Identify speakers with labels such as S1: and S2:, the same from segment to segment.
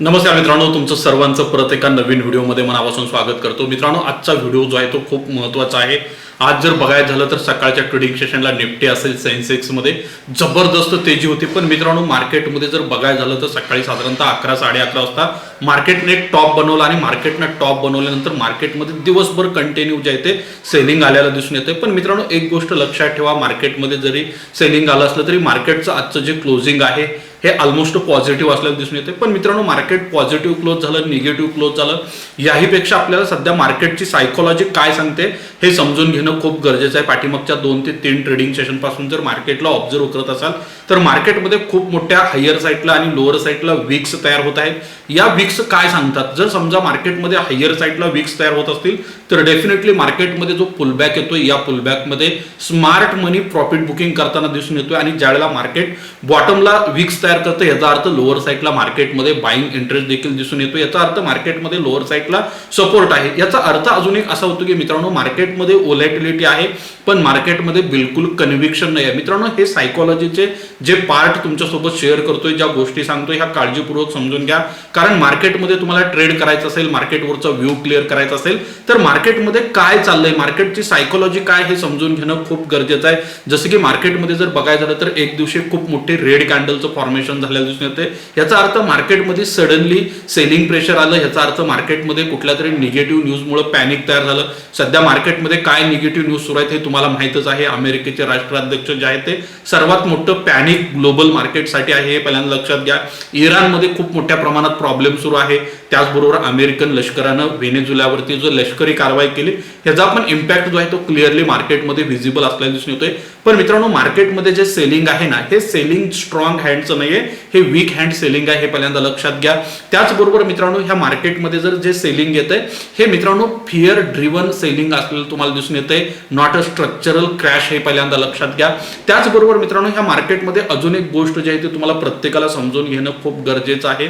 S1: नमस्कार मित्रांनो तुमचं सर्वांचं परत एका नवीन व्हिडिओमध्ये मनापासून स्वागत करतो. मित्रांनो आजचा व्हिडिओ जो आहे तो खूप महत्त्वाचा आहे. आज जर बघायचं झालं तर सकाळच्या ट्रेडिंग सेशनला निफ्टी असेल सेन्सेक्समध्ये. जबरदस्त तेजी होती. पण मित्रांनो मार्केटमध्ये जर बघायचं झालं तर सकाळी साधारणतः अकरा साडे अकरा वाजता मार्केटने एक टॉप बनवला आणि मार्केटनं टॉप बनवल्यानंतर मार्केटमध्ये दिवसभर कंटिन्यू जे आहे ते सेलिंग आल्याला दिसून येते पण मित्रांनो एक गोष्ट लक्षात ठेवा मार्केटमध्ये जरी सेलिंग आलं असलं तरी मार्केटचं आजचं जे क्लोजिंग आहे हे ऑलमोस्ट पॉझिटिव्ह असल्याचं दिसून येते पण मित्रांनो मार्केट पॉझिटिव्ह क्लोज झालं निगेटिव्ह क्लोज झालं याहीपेक्षा आपल्याला सध्या मार्केटची सायकोलॉजी काय सांगते हे समजून घेणं खूप गरजेचं आहे. पाठीमागच्या दोन ते तीन ट्रेडिंग सेशनपासून जर मार्केटला ऑब्झर्व करत असाल तर मार्केटमध्ये खूप मोठ्या हायर साईडला आणि लोअर साईडला विक्स तयार होत आहेत. या विक्स काय सांगतात? जर समजा मार्केटमध्ये हायर साईडला विक्स तयार होत असतील तर डेफिनेटली मार्केटमध्ये जो पुलबॅक येतो या पुलबॅकमध्ये स्मार्ट मनी प्रॉफिट बुकिंग करताना दिसून येतोय. आणि ज्यावेळेला मार्केट बॉटमला विक्स तयार करतं याचा अर्थ लोअर साईडला मार्केटमध्ये बाईंग इंटरेस्ट देखील दिसून येतो. याचा अर्थ मार्केटमध्ये लोअर साईडला सपोर्ट आहे. याचा अर्थ अजून एक असा होतो की मित्रांनो मार्केटमध्ये ओलॅटिलिटी आहे पण मार्केटमध्ये बिलकुल कन्व्हिक्शन नाही आहे. मित्रांनो हे सायकोलॉजीचे जे पार्ट तुमच्यासोबत शेअर करतोय ज्या गोष्टी सांगतोय ह्या काळजीपूर्वक समजून घ्या. कारण मार्केटमध्ये तुम्हाला ट्रेड करायचं असेल मार्केटवरचा व्ह्यू क्लिअर करायचा असेल तर मार्केटमध्ये काय चाललंय? मार्केटची सायकोलॉजी काय हे समजून घेणं खूप गरजेचं आहे. जसं की मार्केटमध्ये जर बघायचं झालं तर एक दिवशी खूप मोठे रेड कॅन्डलचं फॉर्मेशन झालेलं दिसून येते. याचा अर्थ मार्केटमध्ये सडनली सेलिंग प्रेशर आलं. याचा अर्थ मार्केटमध्ये कुठल्या तरी निगेटिव्ह न्यूजमुळे पॅनिक तयार झालं. सध्या मार्केटमध्ये काय निगेटिव्ह न्यूज सुरू आहेत हे तुम्हाला माहितच आहे. अमेरिकेचे राष्ट्राध्यक्ष जे आहेत ते सर्वात मोठं पॅनिक ग्लोबल मार्केटसाठी आहे हे पहिल्यांदा लक्षात घ्या. इराणमध्ये खूप मोठ्या प्रमाणात प्रॉब्लेम सुरू आहे. त्याचबरोबर अमेरिकन लष्करानं व्हेनेझुल्यावरती जो लष्करी कारवाई केली ह्याचा पण इम्पॅक्ट जो आहे तो क्लिअरली मार्केटमध्ये व्हिजिबल असल्याचं दिसून येतोय. पण मित्रांनो मार्केटमध्ये जे सेलिंग आहे ना हे सेलिंग स्ट्रॉंग हँडचं नाही नाहीये. हे वीक हँड सेलिंग आहे हे पहिल्यांदा लक्षात घ्या. त्याचबरोबर मित्रांनो ह्या मार्केटमध्ये जर जे सेलिंग येत आहे हे मित्रांनो फिअर ड्रिव्हन सेलिंग असलेलं तुम्हाला दिसून येतंय. नॉट अ स्ट्रक्चरल क्रॅश हे पहिल्यांदा लक्षात घ्या. त्याचबरोबर मित्रांनो ह्या मार्केटमध्ये अजून एक गोष्ट जी आहे ती तुम्हाला प्रत्येकाला समजून घेणं खूप गरजेचं आहे.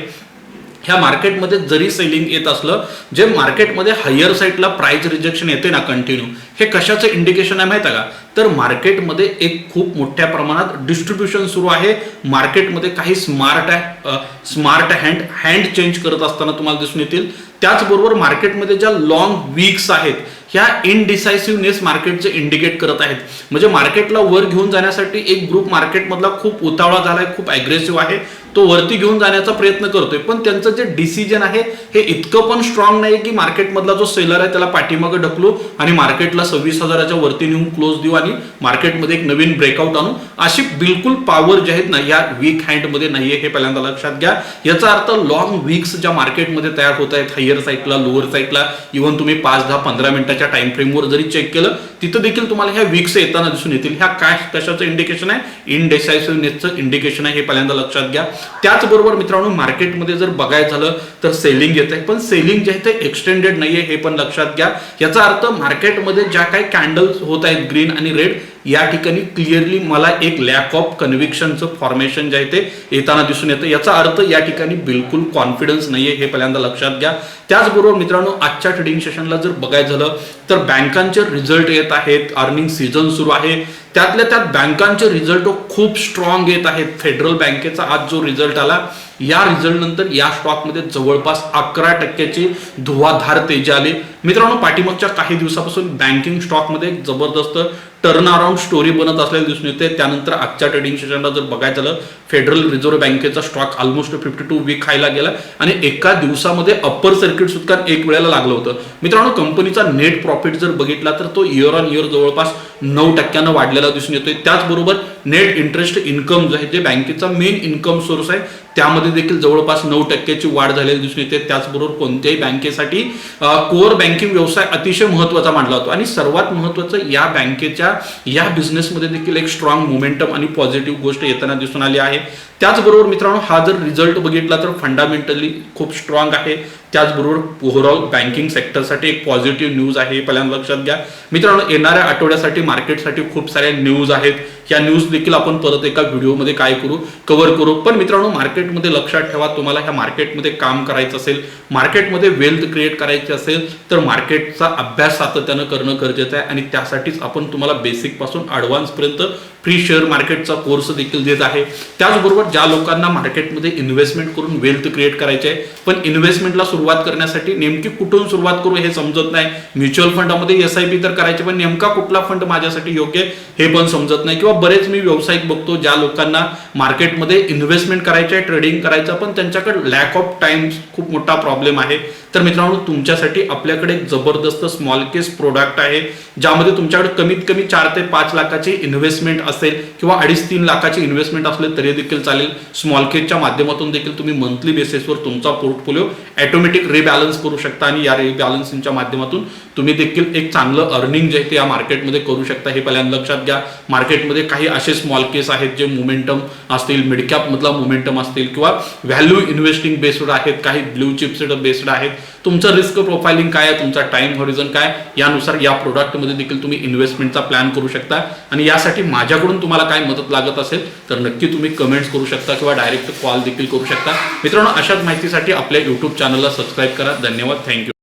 S1: ह्या मार्केटमध्ये जरी सेलिंग येत असलं जे मार्केटमध्ये हायर साईडला प्राइस रिजेक्शन येते ना कंटिन्यू हे कशाचं इंडिकेशन आहे माहिती आहे का? तर मार्केटमध्ये एक खूप मोठ्या प्रमाणात डिस्ट्रीब्युशन सुरू आहे. मार्केटमध्ये काही smart smart hand hand change करत असताना तुम्हाला दिसून येतील. त्याचबरोबर मार्केटमध्ये ज्या लॉंग वीक्स आहेत ह्या इनडिसायसिव्हनेस मार्केटचे इंडिकेट करत आहेत. म्हणजे मार्केटला वर घेऊन जाण्यासाठी एक ग्रुप मार्केटमधला खूप उतावळा आहे खूप अग्रेसिव्ह आहे. तो वरती घेऊन जाण्याचा प्रयत्न करतोय. पण त्यांचं जे डिसिजन आहे हे इतकं पण स्ट्रॉंग नाही की मार्केटमधला जो सेलर आहे त्याला पाठीमागे ढकलू आणि मार्केटला सव्वीस हजाराच्या वरती नेऊन क्लोज देऊ आणि मार्केटमध्ये एक नवीन ब्रेकआउट आणू. अशी बिलकुल पॉवर जे आहेत ना या वीक हँडमध्ये नाहीये हे पहिल्यांदा लक्षात घ्या. याचा अर्थ लॉंग वीक्स ज्या मार्केटमध्ये तयार होत आहेत हायर साईडला लोअर साईडला इव्हन तुम्ही पाच दहा पंधरा मिनिटाच्या टाइम फ्रेमवर जरी चेक केलं तिथं देखील तुम्हाला ह्या वीक्स येताना दिसून येतील. ह्या काय कशाचं इंडिकेशन आहे? इनडेसायसिव्हनेसचं इंडिकेशन आहे हे पहिल्यांदा लक्षात घ्या. त्याचबरोबर मित्रांनो मार्केटमध्ये जर बघायचं झालं तर सेलिंग येत आहे पण सेलिंग जे आहे ते एक्सटेंडेड नाहीये हे पण लक्षात घ्या. याचा अर्थ मार्केटमध्ये ज्या काही कॅन्डल्स होत आहेत ग्रीन आणि रेड या ठिकाणी क्लिअरली मला एक लॅक ऑफ कन्व्हिक्शनचं फॉर्मेशन जे आहे ते येताना दिसून येतं. याचा अर्थ या ठिकाणी बिलकुल कॉन्फिडन्स नाहीये हे पहिल्यांदा लक्षात घ्या. त्याचबरोबर मित्रांनो आजच्या ट्रेडिंग सेशनला जर बघायचं झालं तर बँकांचे रिझल्ट येत आहेत अर्निंग सीझन सुरू आहे. त्यातल्या त्यात बँकांचे रिझल्ट खूप स्ट्रॉंग येत आहेत. फेडरल बँकेचा आज जो रिझल्ट आला या रिझल्ट नंतर या स्टॉकमध्ये जवळपास अकरा टक्क्याची धुवाधार तेजी आली. मित्रांनो पाठीमागच्या काही दिवसापासून बँकिंग स्टॉकमध्ये एक जबरदस्त टर्न अराउंड स्टोरी बनत असलेली दिसून येते. त्यानंतर आजच्या ट्रेडिंग सेशनला जर बघायचं झालं फेडरल रिझर्व्ह बँकेचा stock almost fifty two week खायला गेला आणि एका दिवसामध्ये अप्पर सर्किट सुद्धा एक वेळेला लागलं होतं. मित्रांनो कंपनीचा नेट प्रॉफिट जर बघितला तर तो इयर ऑन इयर जवळपास नऊ टक्क्यानं वाढलेला दिसून येतोय. त्याचबरोबर नेट इंटरेस्ट इन्कम जो आहे जे बँकेचा मेन इन्कम सोर्स आहे त्यामध्ये देखील जवळपास नऊ टक्क्याची वाढ झालेली दिसून येते. त्याचबरोबर कोणत्याही बँकेसाठी कोअर बँकिंग व्यवसाय अतिशय महत्त्वाचा मानला जातो. आणि सर्वात महत्वाचं या बँकेच्या या बिझनेसमध्ये देखील एक स्ट्रॉंग मोमेंटम आणि पॉझिटिव्ह गोष्ट येताना दिसून आली आहे. त्याचबरोबर मित्रांनो हा जर रिझल्ट बघितला तर फंडामेंटली खूप स्ट्रॉंग आहे. त्याचबरोबर ओव्हरऑल बँकिंग सेक्टरसाठी एक पॉझिटिव्ह न्यूज आहे हे पहिल्यांदा लक्षात घ्या. मित्रांनो येणाऱ्या आठवड्यासाठी मार्केटसाठी खूप साऱ्या न्यूज आहेत. या न्यूज देखील आपण परत एका व्हिडिओमध्ये काय करू? कव्हर करू. पण मित्रांनो मार्केटमध्ये लक्षात ठेवा तुम्हाला ह्या मार्केटमध्ये काम करायचं असेल मार्केटमध्ये वेल्थ क्रिएट करायची असेल तर मार्केटचा अभ्यास सातत्यानं करणं गरजेचं आहे. आणि त्यासाठीच आपण तुम्हाला बेसिकपासून ॲडव्हान्सपर्यंत फ्री शेअर मार्केटचा कोर्स देखील देत आहे. त्याचबरोबर ज्या लोकांना मार्केटमध्ये इन्व्हेस्टमेंट करून वेल्थ क्रिएट करायचे आहे पण इन्व्हेस्टमेंटला सुरुवात करण्यासाठी नेमकी कुठून सुरुवात करू हे समजत नाही. म्युच्युअल फंडामध्ये एस आय पी तर करायचे पण नेमका कुठला फंड माझ्यासाठी योग्य हे पण समजत नाही. किंवा बरेच मी व्यावसायिक बघतो ज्या लोकांना मार्केटमध्ये इन्व्हेस्टमेंट करायचे आहे ट्रेडिंग करायचं पण त्यांच्याकडे लॅक ऑफ टाइम खूप मोठा प्रॉब्लेम आहे. तर मित्रांनो तुमच्यासाठी आपल्याकडे एक जबरदस्त स्मॉल केस प्रोडक्ट आहे ज्यामध्ये तुमच्याकडे कमीत कमी चार ते पाच लाखाची इन्व्हेस्टमेंट असेल किंवा अडीच तीन लाखाची इन्व्हेस्टमेंट असले तरी देखील चालेल. स्मॉल केसच्या माध्यमातून देखील तुम्ही मंथली बेसिसवर तुमचा पोर्टफोलिओ ऑटोमॅटिक रिबॅलन्स करू शकता आणि या रिबॅलन्सिंगच्या माध्यमातून तुम्ही देखील एक चांगलं अर्निंग जे आहे ते या मार्केटमध्ये करू शकता. हे पहिल्यांदा लक्षात घ्या. मार्केटमध्ये काही असे स्मॉल केस आहेत जे मोमेंटम असतील मिडकॅप मधला मोमेंटम असतील किंवा व्हॅल्यू इन्व्हेस्टिंग बेस्ड आहेत काही ब्ल्यू चिप्स बेस्ड आहेत. तुमचं रिस्क प्रोफाइलिंग काय आहे? तुमचा टाइम हॉरिझन काय यानुसार या प्रोडक्टमध्ये देखील तुम्ही इन्व्हेस्टमेंटचा प्लॅन करू शकता. आणि यासाठी माझ्याकडून तुम्हाला काय मदत लागत असेल तर नक्की तुम्ही कमेंट्स करू शकता किंवा डायरेक्ट कॉल देखील करू शकता. मित्रांनो अशाच माहितीसाठी आपल्या युट्यूब चॅनलला सबस्क्राईब करा. धन्यवाद. थँक्यू